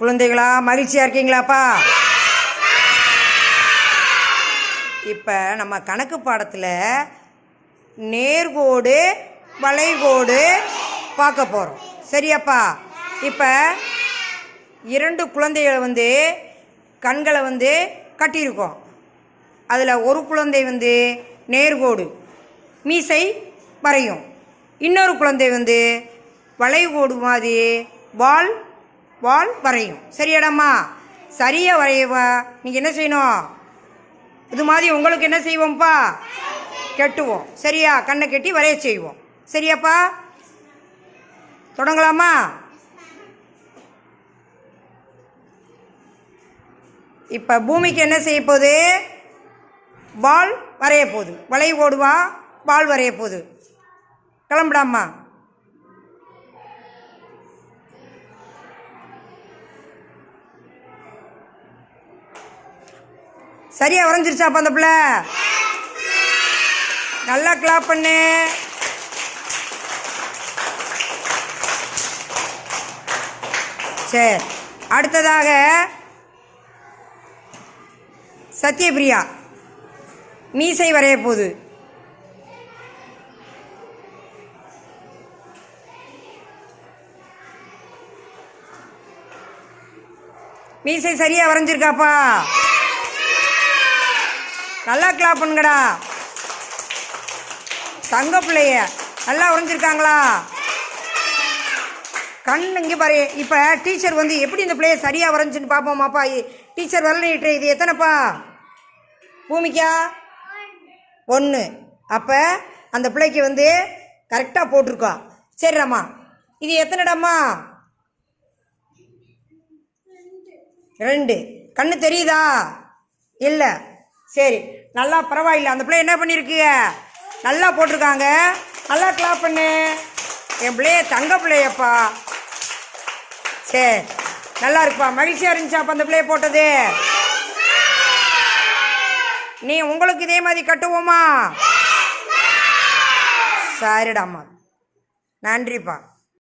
குழந்தைகளா மகிழ்ச்சியாக இருக்கீங்களாப்பா? இப்போ நம்ம கணக்கு பாடத்தில் நேர்கோடு வளைகோடு பார்க்க போகிறோம் சரியாப்பா? இப்போ இரண்டு குழந்தைகளை வந்து கண்களை வந்து கட்டியிருக்கோம். அதில் ஒரு குழந்தை வந்து நேர்கோடு மீசை வரையும். இன்னொரு குழந்தை வந்து வளைகோடு மாதிரி வால் வால் வரையும். சரியாடாம்மா? சரியாக வரையவா. நீங்கள் என்ன செய்யணும்? இது மாதிரி உங்களுக்கு என்ன செய்வோம்ப்பா? கெட்டுவோம். சரியா? கண்ணை கட்டி வரைய செய்வோம். சரியாப்பா? தொடங்கலாமா? இப்போ பூமிக்கு என்ன செய்ய போகுது? பால் வரைய போகுது. வளைவு ஓடுவா பால் வரைய போகுது. கிளம்பிடாமா சரியா வரைஞ்சிருச்சா அந்த பிள்ளை? நல்லா கிளாப் பண்ணு. சரி அடுத்ததாக சத்யபிரியா மீசை வரைய போகுது. மீசை சரியா வரைஞ்சிருக்காப்பா நல்லா கிளாப் பண்ணுங்கடா. தங்க பிள்ளைய நல்லா வரைஞ்சிருக்காங்களா கண் இங்கே பாரு இப்போ டீச்சர் வந்து எப்படி இந்த பிள்ளைய சரியாக வரைஞ்சுன்னு பார்ப்போமாப்பா டீச்சர் வரலிட்டு இது எத்தனைப்பா? பூமிக்கா? ஒன்று அப்போ அந்த பிள்ளைக்கு வந்து கரெக்டாக போட்டிருக்கா. சரிடாம்மா இது எத்தனைடாம்மா? ரெண்டு. கண்ணு தெரியுதா? இல்லை. சரி நல்லா பரவாயில்ல. அந்த பிள்ளை என்ன பண்ணியிருக்குங்க நல்லா போட்டிருக்காங்க. நல்லா கிளாப் பண்ணு. என் பிள்ளைய தங்க பிள்ளையப்பா. சரி நல்லா இருக்குப்பா மகிழ்ச்சியாக இருந்துச்சாப்பா அந்த பிள்ளைய போட்டது. நீ உங்களுக்கு இதே மாதிரி கட்டுவோமா? சரிடாம்மா. நன்றிப்பா.